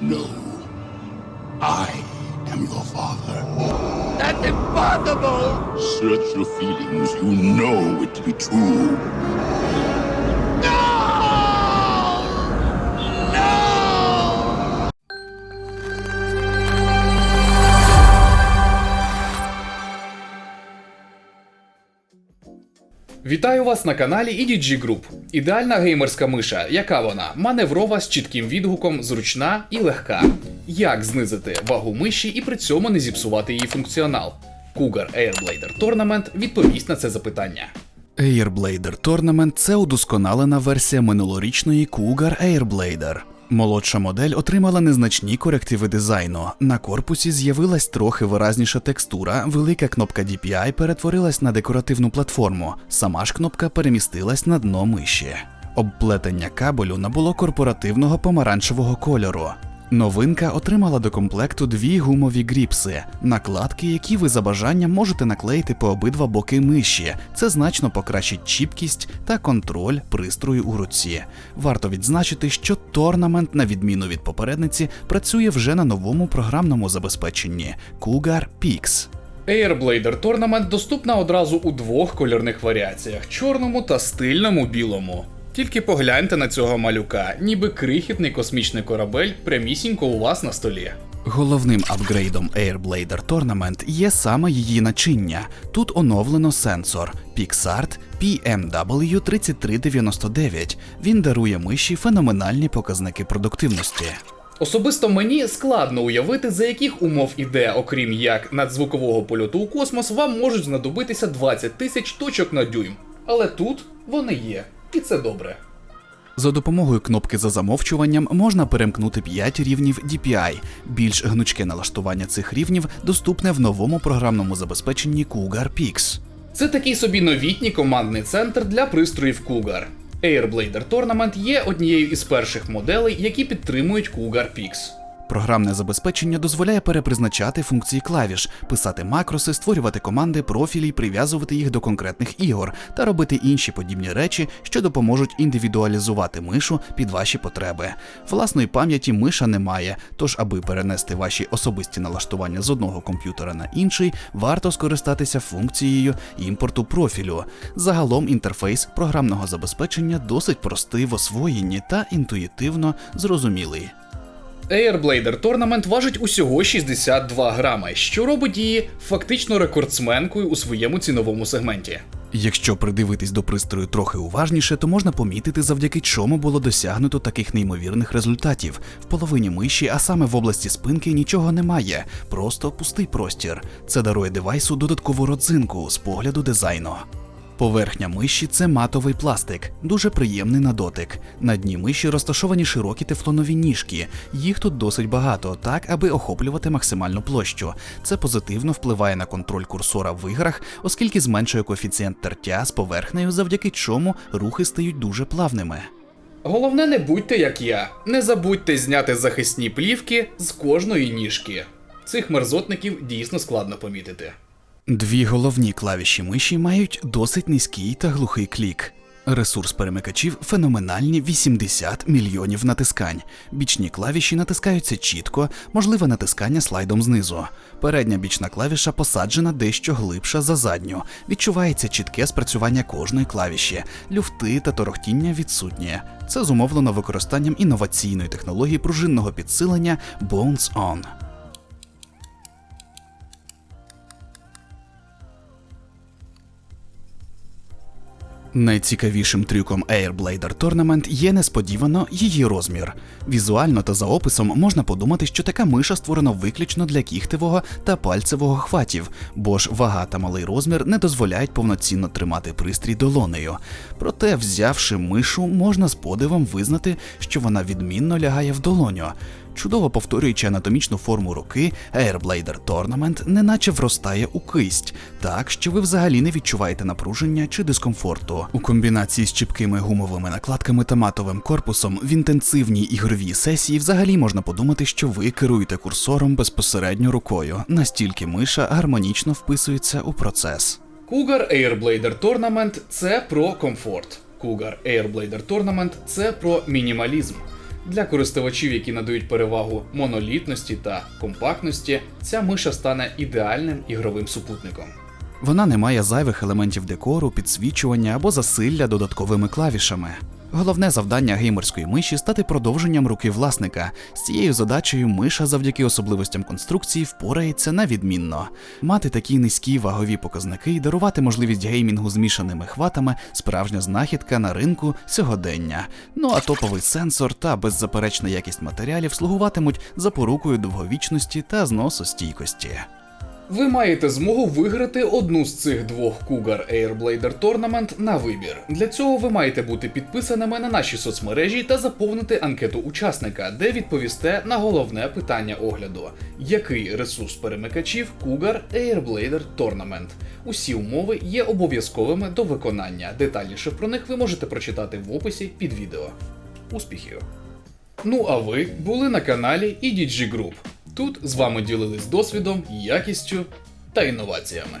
No. I am your father. That's impossible! Search your feelings. You know it to be true. Вітаю вас на каналі EDG Group. Ідеальна геймерська миша. Яка вона? Маневрова з чітким відгуком, зручна і легка. Як знизити вагу миші і при цьому не зіпсувати її функціонал? Cougar Airblader Tournament відповість на це запитання. Airblader Tournament – це удосконалена версія минулорічної Cougar Airblader. Молодша модель отримала незначні корективи дизайну. На корпусі з'явилась трохи виразніша текстура, велика кнопка DPI перетворилась на декоративну платформу, сама ж кнопка перемістилась на дно миші. Обплетення кабелю набуло корпоративного помаранчевого кольору. Новинка отримала до комплекту дві гумові гріпси, накладки, які ви за бажанням можете наклеїти по обидва боки миші. Це значно покращить чіпкість та контроль пристрою у руці. Варто відзначити, що торнамент, на відміну від попередниці, працює вже на новому програмному забезпеченні Cougar Pix. Airblader Tournament доступна одразу у двох кольорних варіаціях чорному та стильному білому. Тільки погляньте на цього малюка, ніби крихітний космічний корабель прямісінько у вас на столі. Головним апгрейдом Airblader Tournament є саме її начиння. Тут оновлено сенсор PixArt PMW3399. Він дарує миші феноменальні показники продуктивності. Особисто мені складно уявити, за яких умов іде, окрім як надзвукового польоту у космос, вам можуть знадобитися 20 тисяч точок на дюйм. Але тут вони є, і це добре. За допомогою кнопки за замовчуванням можна перемкнути 5 рівнів DPI. Більш гнучке налаштування цих рівнів доступне в новому програмному забезпеченні Cougar Pix. Це такий собі новітній командний центр для пристроїв Cougar. Airblader Tournament є однією із перших моделей, які підтримують Cougar Pix. Програмне забезпечення дозволяє перепризначати функції клавіш, писати макроси, створювати команди, профілі, прив'язувати їх до конкретних ігор та робити інші подібні речі, що допоможуть індивідуалізувати мишу під ваші потреби. Власної пам'яті миша немає, тож, аби перенести ваші особисті налаштування з одного комп'ютера на інший, варто скористатися функцією імпорту профілю. Загалом інтерфейс програмного забезпечення досить простий в освоєнні та інтуїтивно зрозумілий. Airblader Tournament важить усього 62 грами, що робить її фактично рекордсменкою у своєму ціновому сегменті. Якщо придивитись до пристрою трохи уважніше, то можна помітити, завдяки чому було досягнуто таких неймовірних результатів. В половині миші, а саме в області спинки, нічого немає, просто пустий простір. Це дарує девайсу додаткову родзинку з погляду дизайну. Поверхня миші це матовий пластик, дуже приємний на дотик. На дні миші розташовані широкі тефлонові ніжки. Їх тут досить багато, так аби охоплювати максимальну площу. Це позитивно впливає на контроль курсора в іграх, оскільки зменшує коефіцієнт тертя з поверхнею, завдяки чому рухи стають дуже плавними. Головне, не будьте як я. Не забудьте зняти захисні плівки з кожної ніжки. Цих мерзотників дійсно складно помітити. Дві головні клавіші миші мають досить низький та глухий клік. Ресурс перемикачів феноменальні 80 мільйонів натискань. Бічні клавіші натискаються чітко, можливе натискання слайдом знизу. Передня бічна клавіша посаджена дещо глибше за задню. Відчувається чітке спрацювання кожної клавіші, люфти та торохтіння відсутні. Це зумовлено використанням інноваційної технології пружинного підсилення Bones On. Найцікавішим трюком Airblader Tournament є несподівано її розмір. Візуально та за описом можна подумати, що така миша створена виключно для кіхтевого та пальцевого хватів, бо ж вага та малий розмір не дозволяють повноцінно тримати пристрій долонею. Проте, взявши мишу, можна з подивом визнати, що вона відмінно лягає в долоню. Чудово повторюючи анатомічну форму руки, Airblader Tournament неначе вростає у кисть, так що ви взагалі не відчуваєте напруження чи дискомфорту. У комбінації з чіпкими гумовими накладками та матовим корпусом в інтенсивній ігровій сесії взагалі можна подумати, що ви керуєте курсором безпосередньо рукою, настільки миша гармонічно вписується у процес. Cougar Airblader Tournament – це про комфорт. Cougar Airblader Tournament – це про мінімалізм. Для користувачів, які надають перевагу монолітності та компактності, ця миша стане ідеальним ігровим супутником. Вона не має зайвих елементів декору, підсвічування або засилля додатковими клавішами. Головне завдання геймерської миші стати продовженням руки власника. З цією задачею миша завдяки особливостям конструкції впорається на відмінно. Мати такі низькі вагові показники і дарувати можливість геймінгу змішаними хватами справжня знахідка на ринку сьогодення. Ну а топовий сенсор та беззаперечна якість матеріалів слугуватимуть запорукою довговічності та зносостійкості. Ви маєте змогу виграти одну з цих двох Cougar Airblader Tournament на вибір. Для цього ви маєте бути підписаними на наші соцмережі та заповнити анкету учасника, де відповісте на головне питання огляду: який ресурс перемикачів Cougar Airblader Tournament. Усі умови є обов'язковими до виконання. Детальніше про них ви можете прочитати в описі під відео. Успіхів! Ну а ви були на каналі EDG Group. Тут з вами ділились досвідом, якістю та інноваціями.